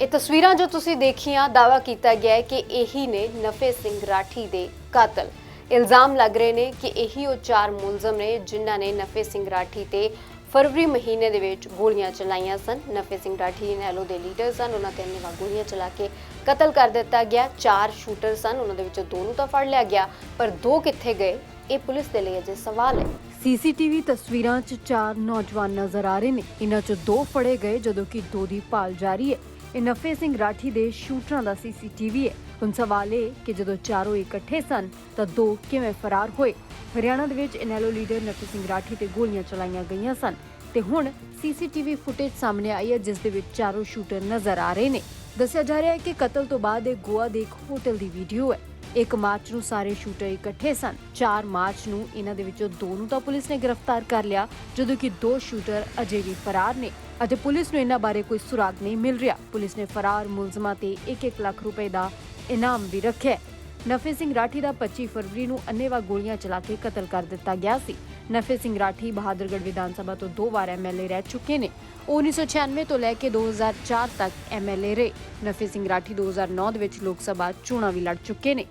ਇਹ ਤਸਵੀਰਾਂ ਜੋ ਤੁਸੀਂ ਦੇਖੀਆਂ ਦਾਵਾ ਕੀਤਾ ਗਿਆ ਹੈ ਕਿ ਇਹੀ ਨੇ ਨਫੇ ਸਿੰਘ ਰਾਠੀ ਦੇ ਕਾਤਲ। ਇਲਜ਼ਾਮ ਲੱਗ ਰਹੇ ਨੇ ਕਿ ਇਹੀ ਉਹ ਚਾਰ ਮੁਲਜ਼ਮ ਨੇ ਜਿਨ੍ਹਾਂ ਨੇ ਨਫੇ ਸਿੰਘ ਰਾਠੀ ਤੇ ਫਰਵਰੀ ਮਹੀਨੇ ਦੇ ਵਿੱਚ ਗੋਲੀਆਂ ਚਲਾਈਆਂ ਸਨ। ਨਫੇ ਸਿੰਘ ਰਾਠੀ ਨੈਲੋ ਦੇ ਲੀਡਰ ਸਨ, ਉਹਨਾਂ ਤੇ ਅੰਨ੍ਹੇਵਾਹ ਗੋਲੀਆਂ ਚਲਾ ਕੇ ਕਤਲ ਕਰ ਦਿੱਤਾ ਗਿਆ। ਚਾਰ ਸ਼ੂਟਰ ਸਨ, ਉਹਨਾਂ ਦੇ ਵਿੱਚੋਂ ਦੋ ਨੂੰ ਤਾਂ ਫੜ ਲਿਆ ਗਿਆ, ਪਰ ਦੋ ਕਿੱਥੇ ਗਏ? ਇਹ ਪੁਲਿਸ ਦੇ ਲਈ ਅਜੇ ਸਵਾਲ ਹੈ। ਸੀਸੀਟੀਵੀ ਤਸਵੀਰਾਂ 'ਚ ਚਾਰ ਨੌਜਵਾਨ ਨਜ਼ਰ ਆ ਰਹੇ ਨੇ। ਇਹਨਾਂ 'ਚ ਦੋ ਫੜੇ ਗਏ ਜਦੋਂ ਕਿ ਦੋ ਦੀ ਭਾਲ ਜਾਰੀ ਹੈ। ਇਹ ਨਫੇ ਸਿੰਘ ਰਾਠੀ ਦੇ ਸ਼ੂਟਰਾਂ ਦਾ ਸੀਸੀਟੀਵੀ ਹੈ। ਹੁਣ ਸਵਾਲ ਇਹ ਕਿ ਜਦੋਂ ਚਾਰੋਂ ਇਕੱਠੇ ਸਨ, ਤਾਂ ਦੋ ਕਿਵੇਂ ਫਰਾਰ ਹੋਏ? ਹਰਿਆਣਾ ਦੇ ਵਿੱਚ ਇਨੈਲੋ ਲੀਡਰ ਨਫੇ ਸਿੰਘ ਰਾਠੀ ਤੇ ਗੋਲੀਆਂ ਚਲਾਈਆਂ ਗਈਆਂ ਸਨ ਤੇ ਹੁਣ ਸੀਸੀਟੀਵੀ ਫੁਟੇਜ ਸਾਹਮਣੇ ਆਈ ਹੈ, ਜਿਸ ਦੇ ਵਿੱਚ ਚਾਰੋਂ ਸ਼ੂਟਰ ਨਜ਼ਰ ਆ ਰਹੇ ਨੇ। ਦੱਸਿਆ ਜਾ ਰਿਹਾ ਹੈ ਕਿ ਕਤਲ ਤੋਂ ਬਾਅਦ ਇਹ ਗੋਆ ਦੇ ਇੱਕ ਹੋਟਲ ਦੀ ਵੀਡੀਓ ਹੈ। 1 ਮਾਰਚ ਨੂੰ ਸਾਰੇ ਸ਼ੂਟਰ ਇਕੱਠੇ ਸਨ। 4 ਮਾਰਚ ਨੂੰ ਇਹਨਾਂ ਦੇ ਵਿੱਚੋਂ ਦੋ ਨੂੰ ਤਾਂ ਪੁਲਿਸ ਨੇ ਗ੍ਰਿਫਤਾਰ ਕਰ ਲਿਆ, ਜਦੋਂ ਕਿ ਦੋ ਸ਼ੂਟਰ ਅਜੇ ਵੀ ਫਰਾਰ ਨੇ। ਅਤੇ ਪੁਲਿਸ ਨੂੰ ਇਹਨਾਂ ਬਾਰੇ ਕੋਈ ਸੁਰਾਗ ਨਹੀਂ ਮਿਲ ਰਿਹਾ। ਪੁਲਿਸ ਨੇ ਫਰਾਰ ਮੁਲਜ਼ਮਾਂ ਤੇ 1-1 ਲੱਖ ਰੁਪਏ ਦਾ ਇਨਾਮ ਵੀ ਰੱਖਿਆ ਨਫੇ ਸਿੰਘ ਰਾਠੀ ਦਾ 25 ਫਰਵਰੀ ਨੂੰ ਅੰਨ੍ਹੇਵਾਹ ਗੋਲੀਆਂ ਚਲਾ ਕੇ ਕਤਲ ਕਰ ਦਿੱਤਾ ਗਿਆ ਸੀ। ਨਫੇ ਸਿੰਘ ਰਾਠੀ ਬਹਾਦਰਗੜ੍ਹ ਵਿਧਾਨ ਸਭਾ ਤੋਂ ਦੋ ਵਾਰ ਐਮਐਲਏ ਰਹਿ ਚੁੱਕੇ ਨੇ। ਉਹ 1996 ਤੋਂ ਲੈ ਕੇ 2004 ਤੱਕ ਐਮਐਲਏ ਰਹੇ। ਨਫੇ ਸਿੰਘ ਰਾਠੀ 2009 ਦੇ ਵਿੱਚ ਲੋਕ ਸਭਾ ਚੋਣਾਂ ਵੀ ਲੜ ਚੁੱਕੇ ਨੇ।